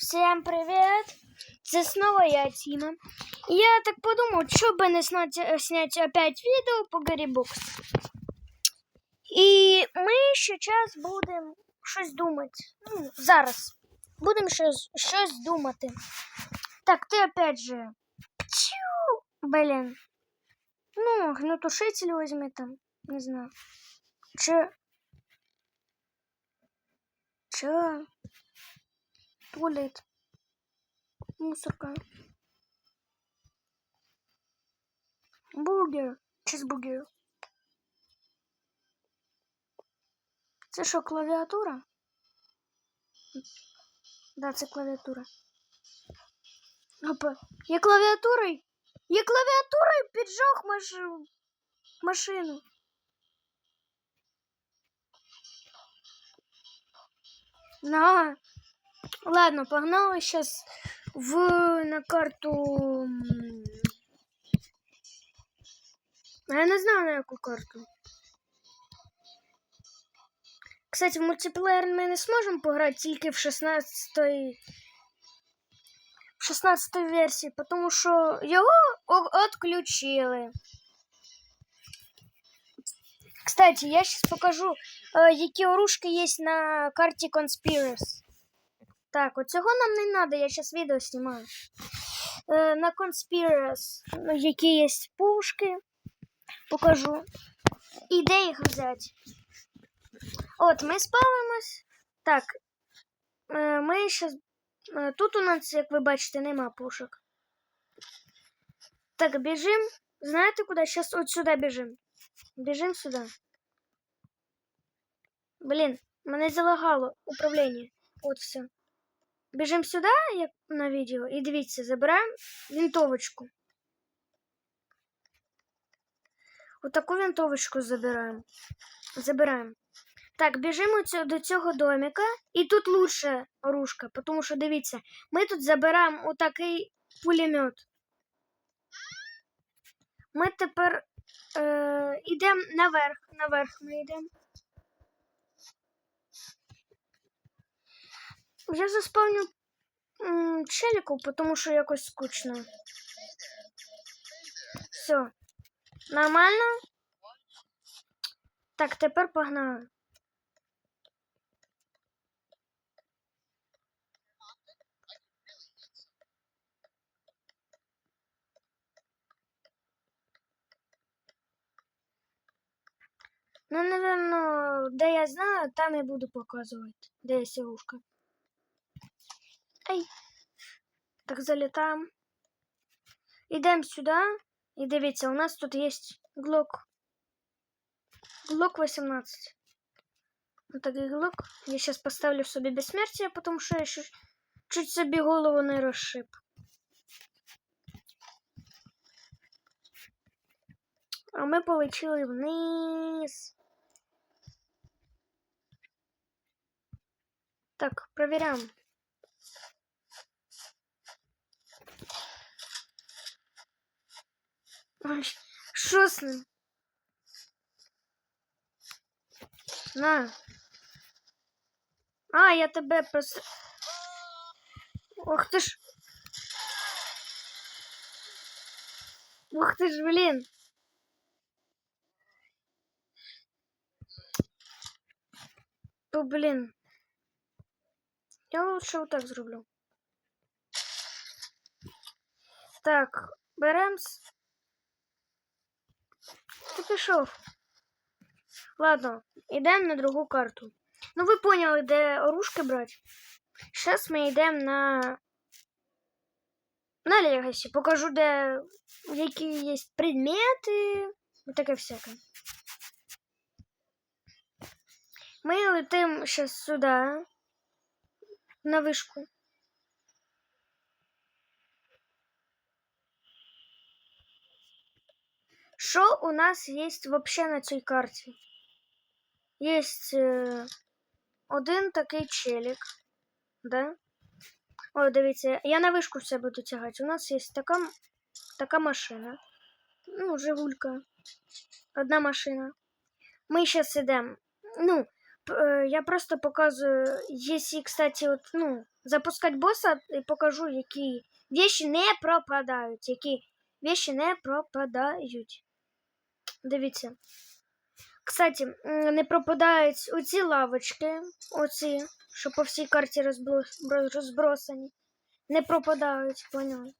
Всем привет! Це снова я, Тима. Я так подумал, что бы не снять, опять видео по Гарри Бокс. І ми сейчас будемо щось думати. Ну, зараз. Будемо щось, щось думати. Так, ти опять же. Пчу! Блін. Ну, гнутушитель возьми там. Не знаю. Че? Че? Туалет. Мусорка. Бургер. Чизбургер. Це що, клавіатура? Да, це клавіатура. Опа. Я клавіатурою. Я клавіатурою піджог маш... машину. На. Ладно, погнали сейчас в на карту. А Я не знаю на яку карту. Кстати, в мультиплеєр ми не зможемо пограти тільки в 16 в 16 версії, тому що його о- отключили. Кстати, я сейчас покажу, е, які оружки є на карті Conspiracy. Так, от цього нам не треба, я зараз відео знімаю. Е, на Conspiracy, ну, які є пушки, покажу. І де їх взяти. От, ми спалимось. Так. Е, ми зараз. Тут у нас, як ви бачите, нема пушок. Так, біжим. Знаєте куди? Зараз от сюди біжим. Біжим сюди. Блін, мене залагало управління. От все. Біжимо сюди, як на відео, і дивіться, забираємо винтовочку. Отаку винтовочку забираємо. Забираємо. Так, біжимо до цього домика, і тут лучше оружка, тому що дивіться, ми тут забираємо отакий пулемет. Ми тепер е, йдемо наверх. Наверх ми йдемо. Я заспавню челіку, тому що якось скучно. Все. Нормально? Так, тепер погнали. Ну, наверное, де я знаю, там я буду показувати, де є сілушка. Ай. Так, залітаємо. Ідемо сюди. І дивіться, у нас тут є глок. Глок 18. Вот такий глок. Я сейчас поставлю собі безсмертие, потому що я ще чуть собі голову не розшиб. А ми полетіли вниз. Так, проверяем. Що з ним? На. А, я тебе просто. Ох ти ж. Ух ти ж, блін. То, блін. Я лучше вот так зроблю. Так, берем. Ти пішов. Ладно, йдемо на другу карту. Ну, ви поняли, де оружки брати. Зараз ми йдемо на. На Легасі. Покажу, де які є предмети. І таке всяке. Ми летимо зараз сюди. На вишку. Що у нас є вообще на цій карті? Є е, один такий челік. Да? О, дивіться, я на вишку все буду тягати. У нас є така, така машина. Ну, Жигулька. Одна машина. Ми зараз ідемо. Ну, Е, Я просто показую, если, кстати, от, ну, запускать босса, і покажу, які вещи не пропадають, які вещи не пропадають. Дивіться. Кстати, не пропадають оці лавочки, оці, що по всій карті розбро- розбросані. Не пропадають, поняли.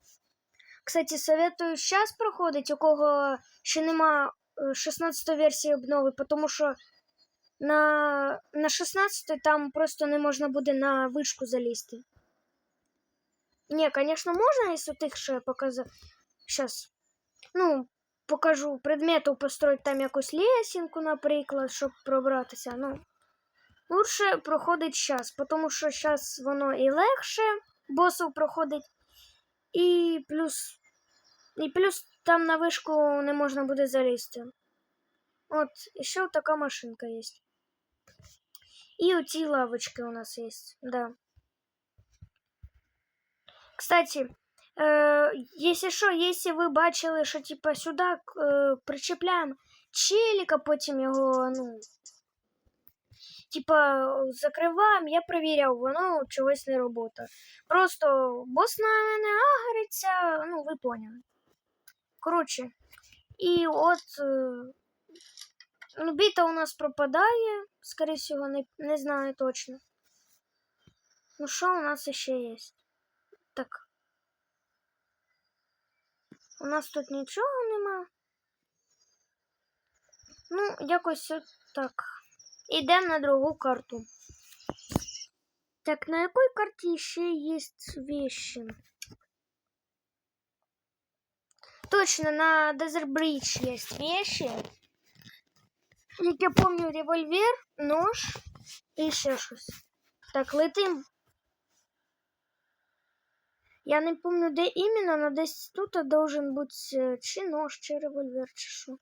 Кстати, советую зараз проходить, у кого ще нема е, 16 версії обнови, тому що на, на 16 там просто не можна буде на вишку залізти. Звісно, можна, якщо тих, що я показав. Щас. Ну, покажу предмету построїть там якусь лесінку, наприклад, щоб пробратися. Ну, лучше проходить час, тому що зараз воно і легше босів проходить, і плюс, і плюс там на вишку не можна буде залізти. От, ще така машинка є. У ті лавочки у нас есть, да. Кстати, э, если що, если ви бачили, що типа сюди э, причепляємо челіка, потім його, ну. Типа, закриваємо, я перевіряв, воно чогось не робота. Просто бос на мене агариться, ну, ви поняли. Коротше, і от. Е, Ну, біта у нас пропадає, скорее всего, не, не знаю точно. Ну, що у нас ще є? Так. У нас тут нічого нема. Ну, якось так. Ідемо на другу карту. Так, на якій карті ще є вещи? Точно, на Desert Bridge є вещи. Як я помню, револьвер, нож і ще щось. Так, летим. Я не помню, де іменно, але десь тут должен бути е, чи нож, чи револьвер, чи що.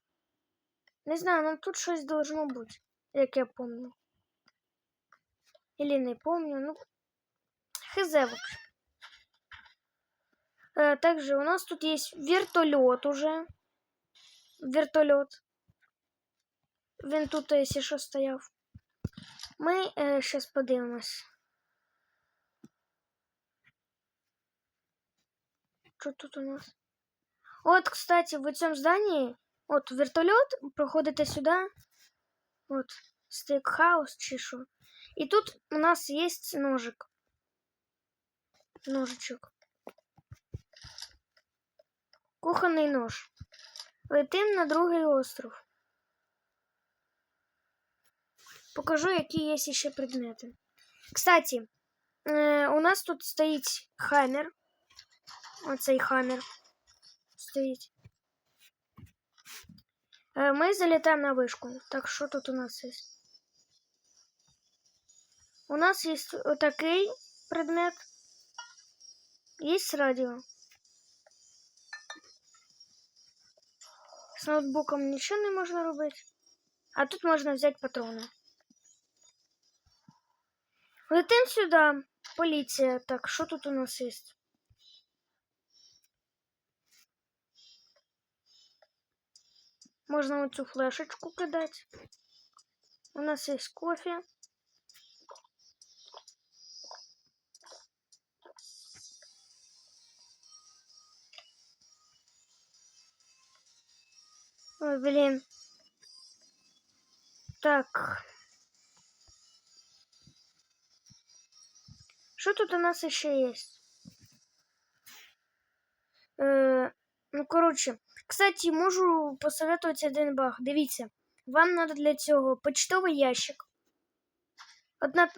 Не знаю, но тут щось должно бути, як я помню. Или не помню, ну. Вообще. Э, также у нас тут есть вертолет уже. Вертолет. Він тут, якщо що, стояв. Ми е, зараз подивимось. Що тут у нас? От, кстати, в цьому зданні, от вертольот, проходите сюди. От, стейкхаус чи що. І тут у нас є ножик. Ножичок. Кухонний нож. Летим на другий остров. покажу, які є ще предмети. Кстати, е, у нас тут стоїть хаммер. Оцей хаммер стоїть. Е, ми залітаємо на вишку. Так, що тут у нас є? У нас є отакий предмет. Є радіо. З ноутбуком нічого не можна робити. А тут можна взяти патрони. Летим сюда. Поліція. Так, що тут у нас є? Можна оцю флешечку кидати. У нас є кофе. Ой, блин. Так. Що тут у нас ще є? Е, ну, коротше, кстати, можу посоветувати один баг. Дивіться, вам треба для цього почтовий ящик. От,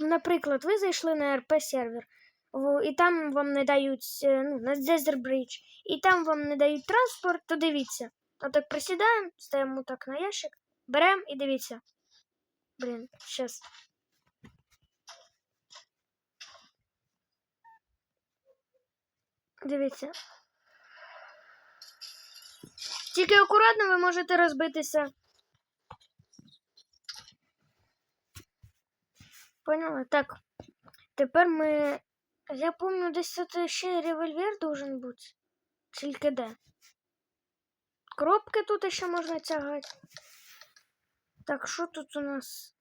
наприклад, ви зайшли на РП сервер, і там вам не дають е, ну, на Desert Bridge, і там вам не дають транспорт, то дивіться. Отак присідаємо, ставимо так на ящик, беремо і дивіться. Блін, щас. Дивіться. Тільки акуратно ви можете розбитися. Поняла? Так. Тепер ми. Я пам'ятаю, десь тут ще револьвер должен бути. Тільки де. Коробки тут ще можна тягати. Так, що тут у нас?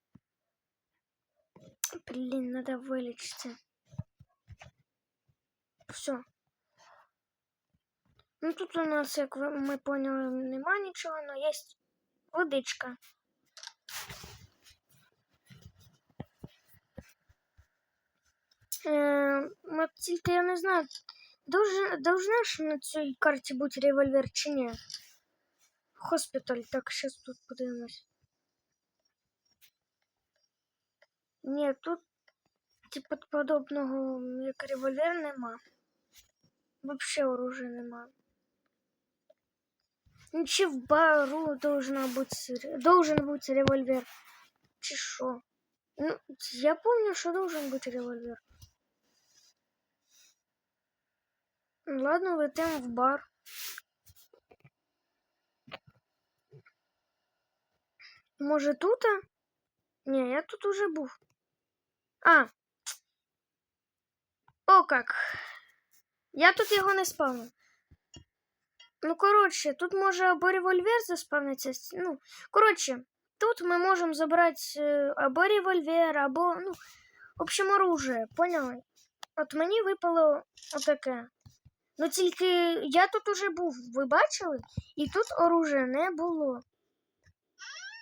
Блин, надо вылечиться. Все. Ну тут у нас, як ми поняли, нема нічого, але є водичка. Е, тільки я не знаю, должна ж на цій карті бути револьвер чи ні? Хоспіталь, так, зараз тут подивимось. Ні, тут типу подобного як револьвер нема. Вообще оружия нема. Чи в бару должна ре- должен бути револьвер? Чи що? Ну, я помню, що должен бути револьвер. Ладно, летим в бар. Може тут? Ні, я тут уже був. А. О как. Я тут його не спавнив. Ну, коротше, тут може або револьвер заспавниться. Ну, коротше, тут ми можемо забрати е, або револьвер, або, ну, в общем, оружие, поняли? От мені випало отаке. Ну тільки я тут уже був, ви бачили? І тут оружия не було.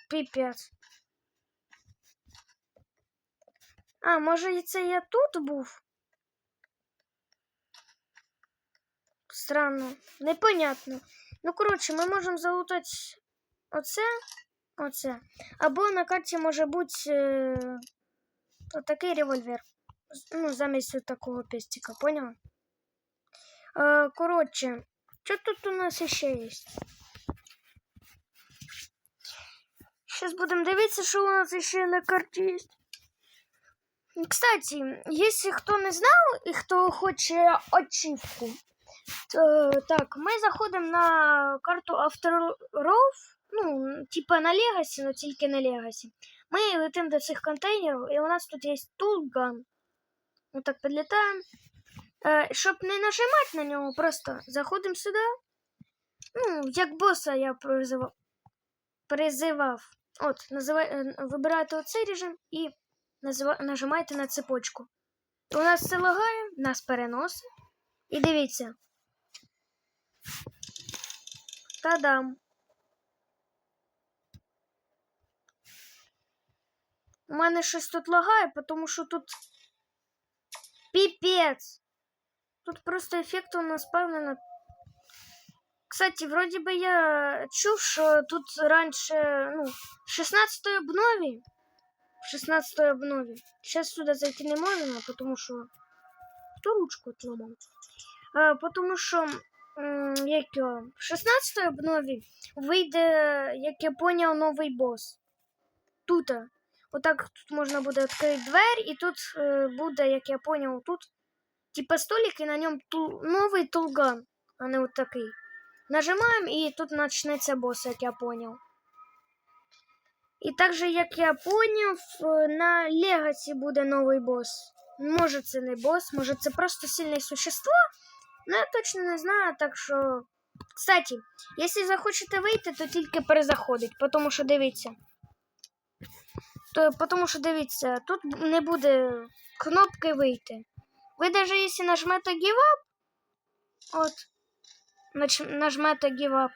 Піпець. А, може і це я тут був? Странно, непонятно. Ну, коротше, ми можемо залутати оце, оце. Або на карті може бути е, отакий револьвер. Ну, замість такого пестика, поняла? Е, коротше, що тут у нас ще є? Сейчас будем дивитися, що у нас ще на карті є. Кстати, если кто не знал и кто хочет ачивку, так, мы заходим на карту Rove, ну, типа на Легасі, но тільки на Легасі. Ми летим до цих контейнерів, і у нас тут є тулган. Мы так підлітаємо. Е, щоб не нажимати на нього, просто заходимо сюди. Ну, як боса я призивав. призивав. От, називай, е, вибираєте оцей режим і назива, нажимаєте на цепочку. У нас все лагає, нас переносить. І дивіться. Та-дам. У мене щось тут лагає, тому що тут піпець. Тут просто ефект у нас певно. Кстати, вроде бы я чув, що тут раньше, ну, в 16 обнові. В 16 обнові. Сейчас сюда зайти не можна, потому що. Хто ручку отламав? А, потому що, м, як його, в 16 обнові вийде, як я поняв, новий бос. Тут. Отак тут можна буде відкрити двері, і тут е, буде, як я поняв, тут типа столик, і на ньому тул, новий тулган, а не от такий. Нажимаємо, і тут почнеться бос, як я поняв. І також, як я поняв, е, на Легасі буде новий бос. Може, це не бос, може це просто сильне существо. Ну, я точно не знаю, так що. Кстати, якщо захочете вийти, то тільки перезаходить, тому що дивіться. То, тому що дивіться, тут не буде кнопки вийти. Ви навіть якщо нажмете Give Up, от, нажмете Give Up,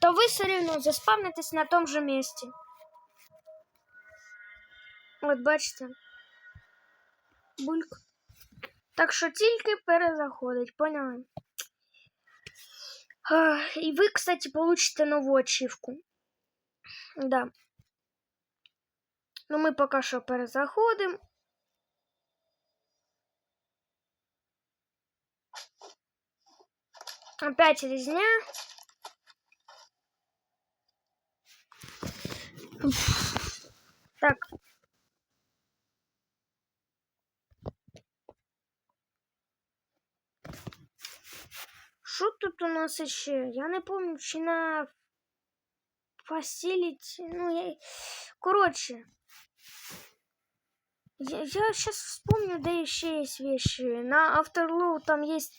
то ви все рівно заспавнитесь на тому же місці. От бачите. Бульк. Так що тільки перезаходить, поняли? І ви, кстати, получите нову ачівку. Да. Ну, ми поки що перезаходимо. Опять резня. Так. Що тут у нас ще? Я не пам'ятаю, чи на Facility. Ну, я... Коротше. Я, я сейчас вспомню, да еще есть вещи. На Afterlow там есть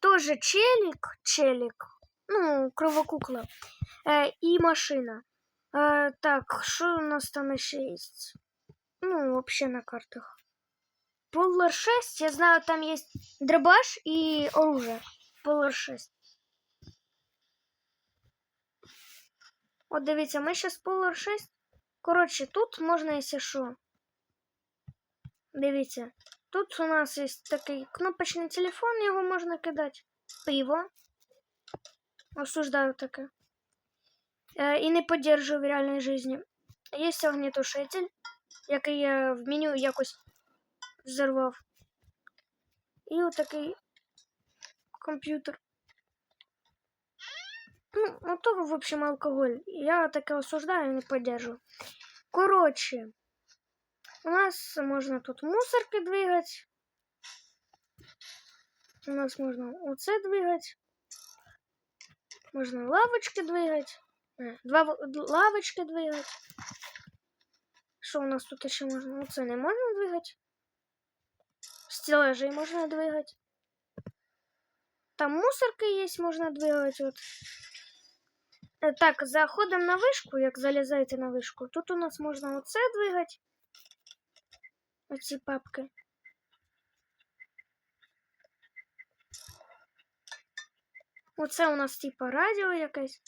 тоже челик, челик, ну, кровокукла, э, и машина. Э, так, что у нас там еще есть? Ну, вообще на картах. Polar 6, я знаю, там есть дробаш и оружие. Polar 6. От дивіться, ми зараз Polar 6. Коротше, тут можна, якщо що. Дивіться. Тут у нас є такий кнопочний телефон, його можна кидати. Пиво. Осуждаю таке. Е, і не поддержую в реальній житті. Є огнетушитель, який я в меню якось взорвав. І отакий комп'ютер. Ну, от того, в общем, алкоголь. Я таке осуждаю і не поддерживаю. Коротше, у нас можна тут мусорки двигать. У нас можна оце двигать. Можна лавочки двигать. Е, Два лавочки двигать. Що у нас тут ще можна? Оце не можна двигати. Стеллажи можна двигать. Там мусорка есть, можна двигати. От. Е, Так, заходимо на вишку, як залізаєте на вишку. Тут у нас можна оце двигати. Оці папки. Оце у нас типа радіо якесь.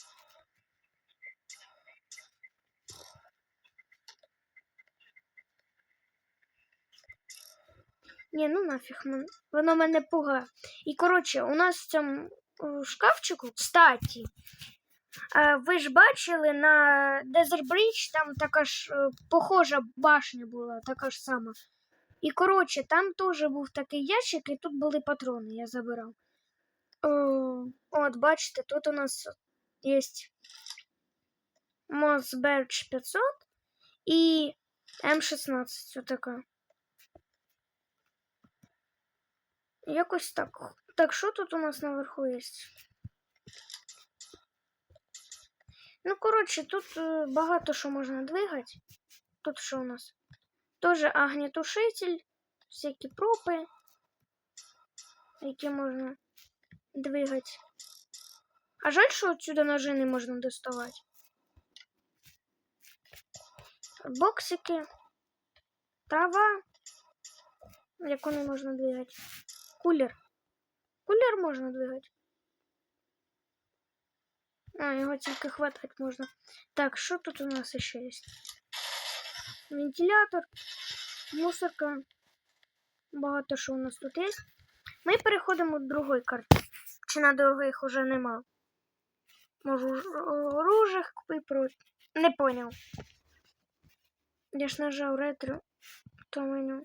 Ні, ну нафіг, мен- воно мене пугає. І коротше, у нас в цьому шкафчику, кстати, е, ви ж бачили на Desert Bridge, там така ж е, похожа башня була, така ж сама. І коротше, там теж був такий ящик, і тут були патрони, я забирав. Е, От, бачите, тут у нас є Мосберч 500 і М16, отака. Якось так. Так, що тут у нас наверху є? Ну, коротше, тут е, багато що можна двигати. Тут що у нас? Тоже огнетушитель, всякі пропи, які можна двигати. А жаль, що отсюда ножи не можна доставати. Боксики, трава, яку не можна двигати. Кулер. Кулер можна двигати. А, його тільки хватати можна. Так, що тут у нас ще є? Вентилятор, мусорка. Багато що у нас тут є. Ми переходимо до другої карти. Чи на других уже нема? Можу ружих купити. Не поняв. Я ж нажав ретро, то меню.